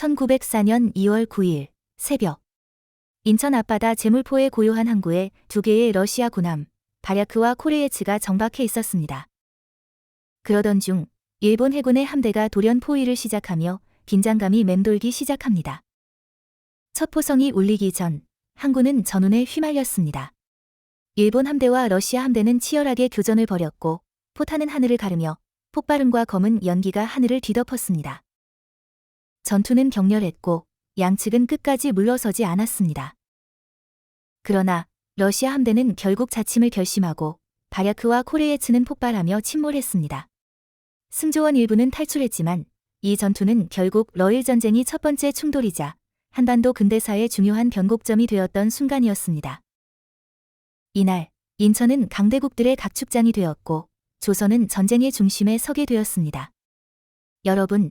1904년 2월 9일 새벽 인천 앞바다 제물포에 고요한 항구에 두 개의 러시아 군함 바랴크와 코레예츠가 정박해 있었습니다. 그러던 중 일본 해군의 함대가 돌연 포위를 시작하며 긴장감이 맴돌기 시작합니다. 첫 포성이 울리기 전 항구는 전운에 휘말렸습니다. 일본 함대와 러시아 함대는 치열하게 교전을 벌였고 포탄은 하늘을 가르며 폭발음과 검은 연기가 하늘을 뒤덮었습니다. 전투는 격렬했고 양측은 끝까지 물러서지 않았습니다. 그러나 러시아 함대는 결국 자침을 결심하고 바랴크와 코레예츠는 폭발하며 침몰했습니다. 승조원 일부는 탈출했지만 이 전투는 결국 러일 전쟁이 첫 번째 충돌이자 한반도 근대사의 중요한 변곡점이 되었던 순간이었습니다. 이날 인천은 강대국들의 각축장이 되었고 조선은 전쟁의 중심에 서게 되었습니다. 여러분,